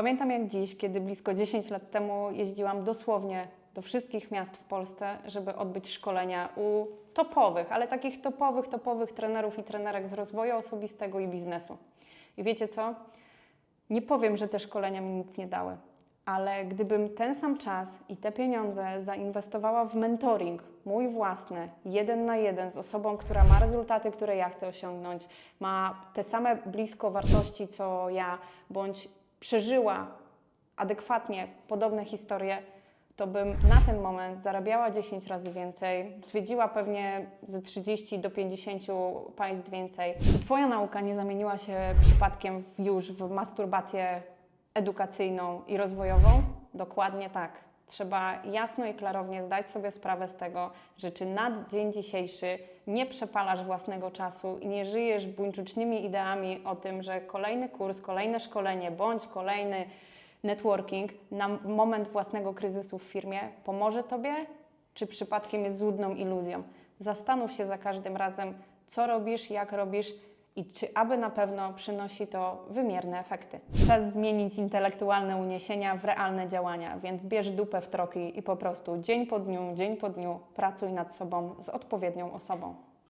Pamiętam jak dziś, kiedy blisko 10 lat temu jeździłam dosłownie do wszystkich miast w Polsce, żeby odbyć szkolenia u topowych, ale takich topowych, topowych trenerów i trenerek z rozwoju osobistego i biznesu. I wiecie co? Nie powiem, że te szkolenia mi nic nie dały, ale gdybym ten sam czas i te pieniądze zainwestowała w mentoring, mój własny, jeden na jeden z osobą, która ma rezultaty, które ja chcę osiągnąć, ma te same blisko wartości co ja, bądź przeżyła adekwatnie podobne historie, to bym na ten moment zarabiała 10 razy więcej, zwiedziła pewnie ze 30 do 50 państw więcej. Czy Twoja nauka nie zamieniła się przypadkiem już w masturbację edukacyjną i rozwojową? Dokładnie tak. Trzeba jasno i klarownie zdać sobie sprawę z tego, że czy na dzień dzisiejszy nie przepalasz własnego czasu i nie żyjesz buńczucznymi ideami o tym, że kolejny kurs, kolejne szkolenie bądź kolejny networking na moment własnego kryzysu w firmie pomoże Tobie, czy przypadkiem jest złudną iluzją? Zastanów się za każdym razem, co robisz, jak robisz i czy aby na pewno przynosi to wymierne efekty. Czas zmienić intelektualne uniesienia w realne działania, więc bierz dupę w troki i po prostu dzień po dniu, dzień po dniu pracuj nad sobą z odpowiednią osobą.